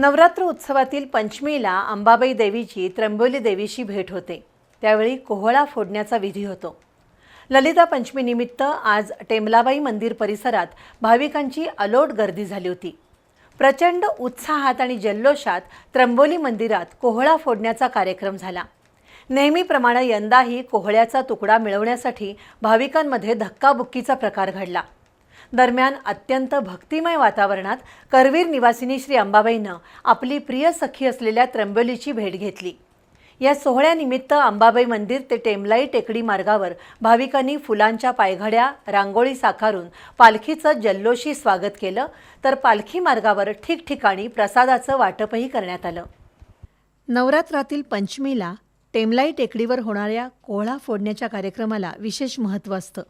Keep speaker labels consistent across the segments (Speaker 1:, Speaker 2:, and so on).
Speaker 1: नवरात्र उत्सवातील पंचमीला अंबाबाई देवीची त्र्यंबोली देवीशी भेट होते. त्यावेळी कोहळा फोडण्याचा विधी होतो. ललिता पंचमीनिमित्त आज टेमलाबाई मंदिर परिसरात भाविकांची अलोट गर्दी झाली होती. प्रचंड उत्साहात आणि जल्लोषात त्र्यंबोली मंदिरात कोहळा फोडण्याचा कार्यक्रम झाला. नेहमीप्रमाणे यंदाही कोहळ्याचा तुकडा मिळवण्यासाठी भाविकांमध्ये धक्काबुक्कीचा प्रकार घडला. दरम्यान अत्यंत भक्तिमय वातावरणात करवीर निवासिनी श्री अंबाबाईनं आपली प्रिय सखी असलेल्या त्र्यंबोलीची भेट घेतली. या सोहळ्यानिमित्त अंबाबाई मंदिर ते टेमलाई टेकडी मार्गावर भाविकांनी फुलांच्या पायघड्या रांगोळी साकारून पालखीचं जल्लोषी स्वागत केलं तर पालखी मार्गावर ठिकठिकाणी प्रसादाचं वाटपही करण्यात आलं. नवरात्रातील पंचमीला टेमलाई टेकडीवर होणाऱ्या कोहळा फोडण्याच्या कार्यक्रमाला विशेष महत्त्व असतं.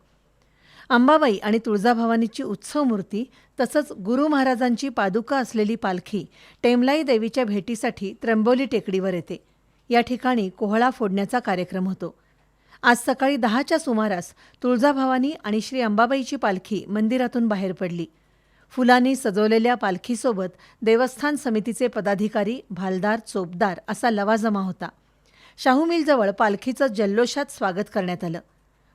Speaker 1: अंबाबाई आणि तुळजाभवानीची उत्सव मूर्ती तसंच गुरु महाराजांची पादुका असलेली पालखी टेमलाई देवीच्या भेटीसाठी त्र्यंबोली टेकडीवर येते. या ठिकाणी कोहळा फोडण्याचा कार्यक्रम होतो. आज सकाळी दहाच्या सुमारास तुळजाभवानी आणि श्री अंबाबाईची पालखी मंदिरातून बाहेर पडली. फुलांनी सजवलेल्या पालखीसोबत देवस्थान समितीचे पदाधिकारी भालदार चोपदार असा लवाजमा होता. शाहू मिलजवळ पालखीचं जल्लोषात स्वागत करण्यात आलं.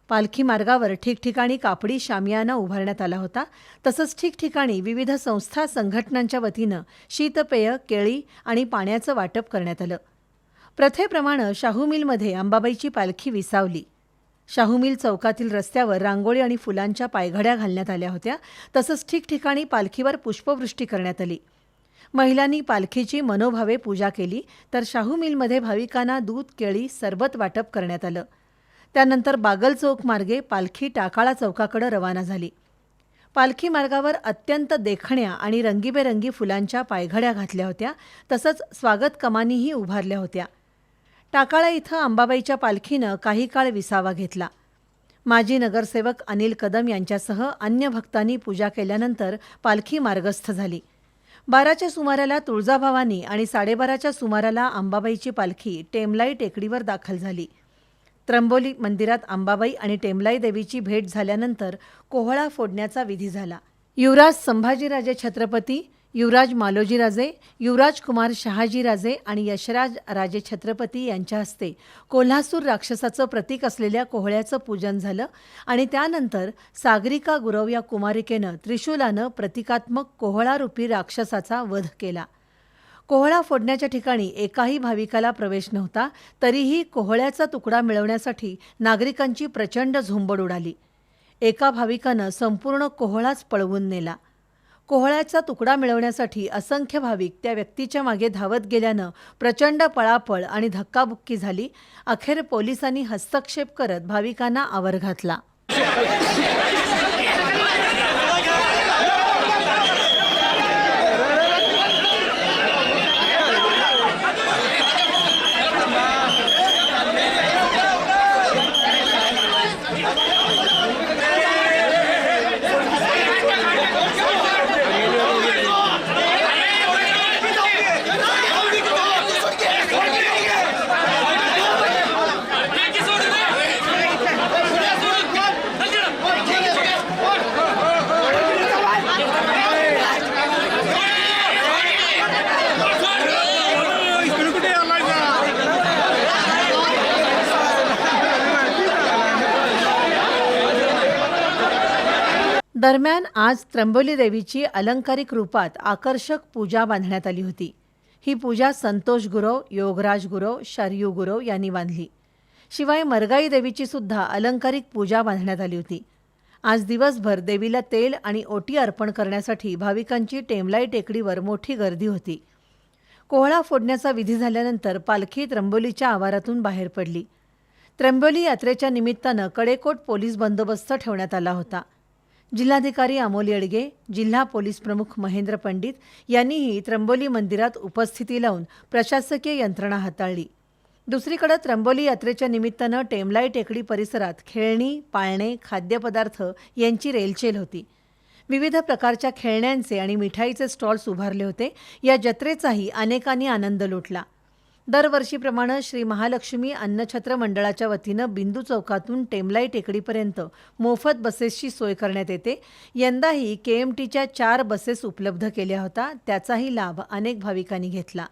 Speaker 1: पालखी मार्गावर ठिकठिकाणी कापडी शामियाना उभारण्यात आला होता. तसंच ठिकठिकाणी विविध संस्था संघटनांच्या वतीनं शीतपेय केळी आणि पाण्याचं वाटप करण्यात आलं. प्रथेप्रमाणे शाहू मिलमध्ये अंबाबाईची पालखी विसावली. शाहू मिल चौकातील रस्त्यावर रांगोळी आणि फुलांच्या पायघड्या घालण्यात आल्या होत्या. तसंच ठिकठिकाणी पालखीवर पुष्पवृष्टी करण्यात आली. महिलांनी पालखीची मनोभावे पूजा केली तर शाहू मिलमध्ये भाविकांना दूध केळी सरबत वाटप करण्यात आलं. त्यानंतर बागल चौक मार्गे पालखी टाकाळा चौकाकडे रवाना झाली. पालखी मार्गावर अत्यंत देखण्या आणि रंगीबेरंगी फुलांच्या पायघड्या घातल्या होत्या तसंच स्वागत कमानीही उभारल्या होत्या. टाकाळा इथं अंबाबाईच्या पालखीनं काही काळ विसावा घेतला. माजी नगरसेवक अनिल कदम यांच्यासह अन्य भक्तांनी पूजा केल्यानंतर पालखी मार्गस्थ झाली. बाराच्या सुमाराला तुळजाभवानी आणि साडेबाराच्या सुमाराला अंबाबाईची पालखी टेमलाई टेकडीवर दाखल झाली. त्र्यंबोली मंदिरात अंबाबाई आणि टेमलाई देवीची भेट झाल्यानंतर कोहळा फोडण्याचा विधी झाला. युवराज संभाजीराजे छत्रपती युवराज मालोजीराजे युवराज कुमार शहाजीराजे आणि यशराज राजे छत्रपती यांच्या हस्ते कोल्हासूर राक्षसाचं प्रतीक असलेल्या कोहळ्याचं पूजन झालं आणि त्यानंतर सागरिका गुरव या कुमारिकेनं त्रिशूलानं प्रतिकात्मक कोहळारूपी राक्षसाचा वध केला. कोहळा फोडण्याच्या ठिकाणी एकाही भाविकाला प्रवेश नव्हता तरीही कोहळ्याचा तुकडा मिळवण्यासाठी नागरिकांची प्रचंड झुंबड उडाली. एका भाविकानं संपूर्ण कोहळाच पळवून नेला. कोहळ्याचा तुकडा मिळवण्यासाठी असंख्य भाविक त्या व्यक्तीच्या मागे धावत गेल्यानं प्रचंड पळापळ आणि धक्काबुक्की झाली. अखेर पोलिसांनी हस्तक्षेप करत भाविकांना आवर घातला. दरम्यान आज त्र्यंबोली देवीची अलंकारिक रूपात आकर्षक पूजा बांधण्यात आली होती. ही पूजा संतोष गुरव योगराज गुरव शरयू गुरव यांनी बांधली. शिवाय मरगाई देवीची सुद्धा अलंकारिक पूजा बांधण्यात आली होती. आज दिवसभर देवीला तेल आणि ओटी अर्पण करण्यासाठी भाविकांची टेमलाई टेकडीवर मोठी गर्दी होती. कोहळा फोडण्याचा विधी झाल्यानंतर पालखी त्र्यंबोलीच्या आवारातून बाहेर पडली. त्र्यंबोली यात्रेच्या निमित्तानं कडेकोट पोलीस बंदोबस्त ठेवण्यात आला होता. जिल्हाधिकारी अमोल येडगे जिल्हा पोलीस प्रमुख महेंद्र पंडित यांनीही त्र्यंबोली मंदिरात उपस्थिती लावून प्रशासकीय यंत्रणा हाताळली दुसरीकडे त्र्यंबोली यात्रेच्या निमित्तानं टेमलाई टेकडी परिसरात खेळणी पाळणे खाद्यपदार्थ यांची रेलचेल होती विविध प्रकारच्या खेळण्यांचे आणि मिठाईचे स्टॉल्स उभारले होते या जत्रेचाही अनेकांनी आनंद लुटला दरवर्षीप्रमाणे श्री महालक्ष्मी अन्नछत्र मंडळाच्या वतीनं बिंदू चौकातून टेमलाई टेकडीपर्यंत मोफत बसेसची सोय करण्यात येते. यंदाही के एम टीच्या चार बसेस उपलब्ध केल्या होत्या त्याचाही लाभ अनेक भाविकांनी घेतला.